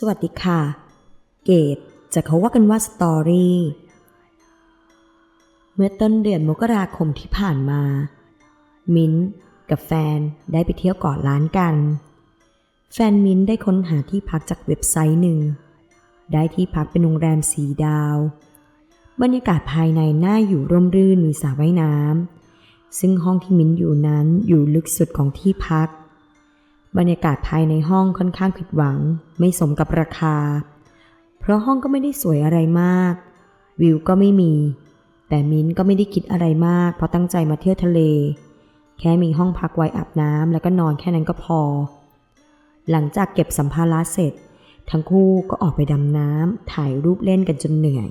สวัสดีค่ะ เกตจะเขาว่ากันว่าสตอรี่เมื่อต้นเดือนมกราคมที่ผ่านมา มิ้นกับแฟนได้ไปเที่ยวเกาะล้านกัน แฟนมิ้นได้ค้นหาที่พักจากเว็บไซต์หนึ่ง ได้ที่พักเป็นโรงแรมสีดาว บรรยากาศภายในน่าอยู่ร่มรื่นมีสระว่ายน้ำซึ่งห้องที่มิ้นอยู่นั้นอยู่ลึกสุดของที่พัก บรรยากาศภายในห้องค่อนข้างผิดหวัง ไม่สมกับราคา เพราะห้องก็ไม่ได้สวยอะไรมาก วิวก็ไม่มี แต่มิ้นก็ไม่ได้คิดอะไรมาก เพราะตั้งใจมาเที่ยวทะเล แค่มีห้องพักไว้อาบน้ำแล้วก็นอนแค่นั้นก็พอ หลังจากเก็บสัมภาระเสร็จ ทั้งคู่ก็ออกไปดำน้ำถ่ายรูปเล่นกันจนเหนื่อย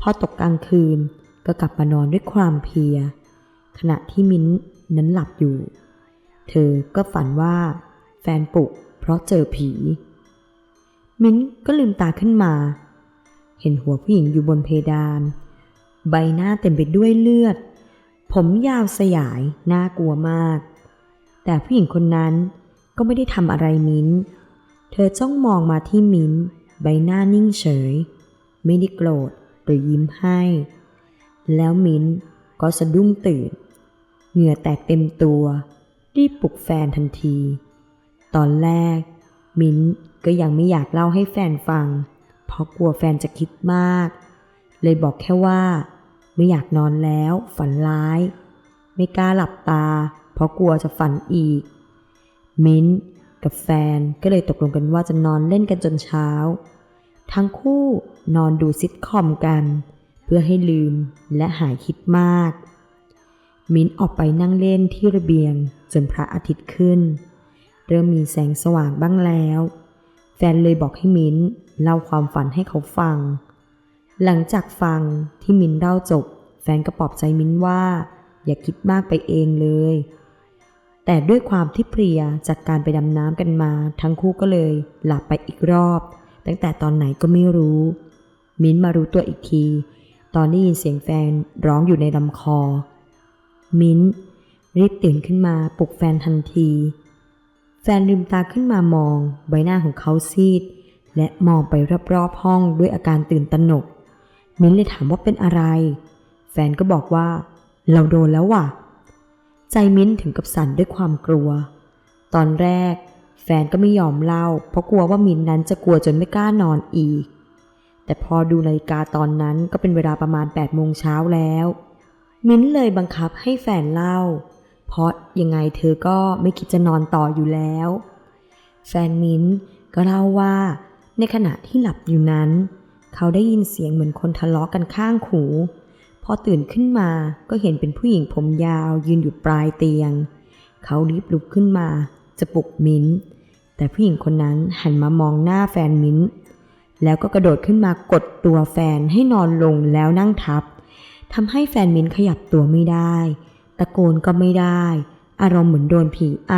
พอตกกลางคืนก็กลับมานอนด้วยความเพลีย ขณะที่มิ้นนั้นหลับอยู่ เธอก็ฝันว่า แฟนปลุกเพราะเจอผี มิ้นก็ลืมตาขึ้นมา เห็นหัวผู้หญิงอยู่บนเพดาน ใบหน้าเต็มไปด้วยเลือด ผมยาวสยายน่ากลัวมาก แต่ผู้หญิงคนนั้นก็ไม่ได้ทำอะไรมิ้น เธอจ้องมองมาที่มิ้น ใบหน้านิ่งเฉย ไม่ได้โกรธหรือยิ้มให้ แล้วมิ้นก็สะดุ้งตื่น เหงื่อแตกเต็มตัว รีบปลุกแฟนทันที ตอนแรก มิ้นก็ยังไม่อยากเล่าให้แฟนฟัง เพราะกลัวแฟนจะคิดมาก เลยบอกแค่ว่า ไม่อยากนอนแล้ว ฝันร้าย ไม่กล้าหลับตา เพราะกลัวจะฝันอีก มิ้นกับแฟนก็เลยตกลงกันว่าจะนอนเล่นกันจนเช้า ทั้งคู่นอนดูซิทคอมกัน เพื่อให้ลืมและหายคิดมาก มิ้นออกไปนั่งเล่นที่ระเบียง จนพระอาทิตย์ขึ้น เริ่มมีแสงสว่างบ้างแล้ว แฟนเลยบอกให้มิ้นเล่าความฝันให้เขาฟัง หลังจากฟังที่มิ้นเล่าจบ แฟนก็ปลอบใจมิ้นว่า อย่าคิดมากไปเองเลย แต่ด้วยความที่เพลียจากการไปดำน้ำกันมา ทั้งคู่ก็เลยหลับไปอีกรอบ ตั้งแต่ตอนไหนก็ไม่รู้ มิ้นมารู้ตัวอีกที ตอนได้ยินเสียงแฟนร้องอยู่ในลำคอ มิ้น รีบตื่นขึ้นมาปลุกแฟนทันที แฟนลืมตาขึ้นมามองใบหน้าของเขาซีด และมองไปรอบๆห้องด้วยอาการตื่นตระหนก มิ้นเลยถามว่าเป็นอะไร แฟนก็บอกว่า เราโดนแล้วว่ะ ใจมิ้นถึงกับสั่นด้วยความกลัว ตอนแรก แฟนก็ไม่ยอมเล่า เพราะกลัวว่ามิ้นนั้นจะกลัวจนไม่กล้านอนอีก แต่พอดูนาฬิกาตอนนั้นก็เป็นเวลาประมาณ8โมงเช้าแล้ว มิ้นเลยบังคับให้แฟนเล่า เพราะยังไงเธอก็ไม่คิดจะนอนต่ออยู่แล้ว แฟนมิ้นก็เล่าว่า ในขณะที่หลับอยู่นั้น เขาได้ยินเสียงเหมือนคนทะเลาะกันข้างหู พอตื่นขึ้นมาก็เห็นเป็นผู้หญิงผมยาวยืนอยู่ปลายเตียง เขารีบลุกขึ้นมา จะปลุกมิ้น แต่ผู้หญิงคนนั้นหันมามองหน้าแฟนมิ้น แล้วก็กระโดดขึ้นมากดตัวแฟนให้นอนลงแล้วนั่งทับทำให้แฟนมิ้นขยับตัวไม่ได้ ตะโกนก็ไม่ได้ อารมณ์เหมือนโดนผีอ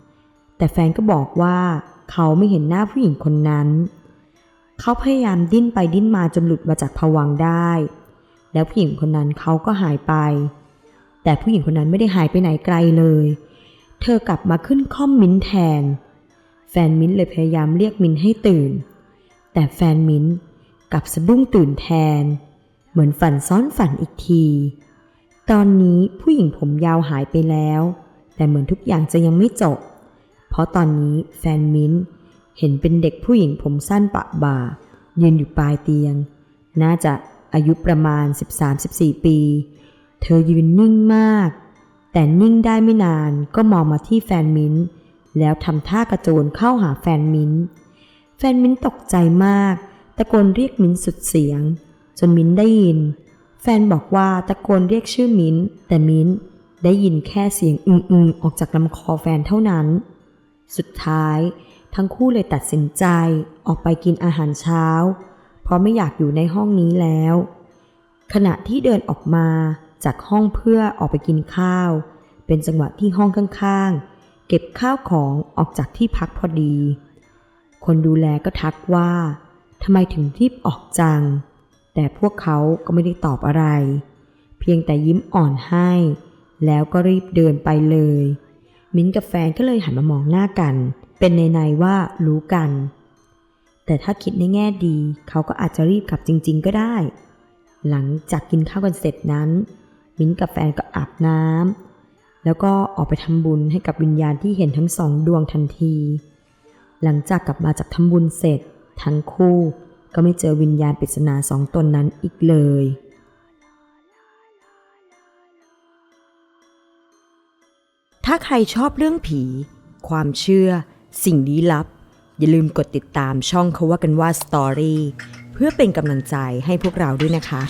ำแต่แฟนก็บอกว่าเขาไม่เห็นหน้าผู้หญิงคนนั้น เขาพยายามดิ้นไปดิ้นมาจนหลุดมาจากผวังได้ แล้วผู้หญิงคนนั้นเขาก็หายไป แต่ผู้หญิงคนนั้นไม่ได้หายไปไหนไกลเลย เธอกลับมาขึ้นค่อมมิ้นแทน แฟนมิ้นเลยพยายามเรียกมิ้นให้ตื่น แต่แฟนมิ้นกลับสะดุ้งตื่นแทน เหมือนฝันซ้อนฝันอีกที ตอนนี้ผู้หญิงผมยาวหายไปแล้ว แต่เหมือนทุกอย่างจะยังไม่จบ เพราะตอนนี้แฟนมิ้นเห็นเป็นเด็กผู้หญิงผมสั้นปะบ่า ยืนอยู่ปลายเตียง น่าจะอายุประมาณ 13-14 ปี เธอยืนนิ่งมาก แต่นิ่งได้ไม่นานก็มองมาที่แฟนมิ้น แล้วทำท่ากระโจนเข้าหาแฟนมิ้น แฟนมิ้นตกใจมาก ตะโกนเรียกมิ้นสุดเสียง จนมิ้นได้ยิน แฟนบอกว่าตะโกนเรียกชื่อมิ้น แต่มิ้นได้ยินแค่เสียงอึงๆออกจากลำคอแฟนเท่านั้น สุดท้าย ทั้งคู่เลยตัดสินใจออกไปกินอาหารเช้า เพราะไม่อยากอยู่ในห้องนี้แล้ว ขณะที่เดินออกมาจากห้องเพื่อออกไปกินข้าว เป็นจังหวะที่ห้องข้างๆ เก็บข้าวของออกจากที่พักพอดี คนดูแลก็ทักว่าทำไมถึงรีบออกจัง แต่พวกเขาก็ไม่ได้ตอบอะไร เพียงแต่ยิ้มอ่อนให้ แล้วก็รีบเดินไปเลย มิ้นกับแฟนก็เลยหันมามองหน้ากัน เป็นในในว่ารู้กัน แต่ถ้าคิดในแง่ดี เขาก็อาจจะรีบกลับจริง ๆ ก็ได้ หลังจากกินข้าวกันเสร็จนั้น มิ้นกับแฟนก็อาบน้ำแล้วก็ออกไปทำบุญให้กับวิญญาณที่เห็นทั้งสองดวงทันที หลังจากกลับมาจากทำบุญเสร็จ ทั้งคู่ ก็ไม่เจอวิญญาณปริศนาสองตนนั้นอีกเลย ถ้าใครชอบเรื่องผี ความเชื่อ สิ่งลี้ลับ อย่าลืมกดติดตามช่องเขาว่ากันว่าสตอรี่เพื่อเป็นกำลังใจให้พวกเราด้วยนะคะ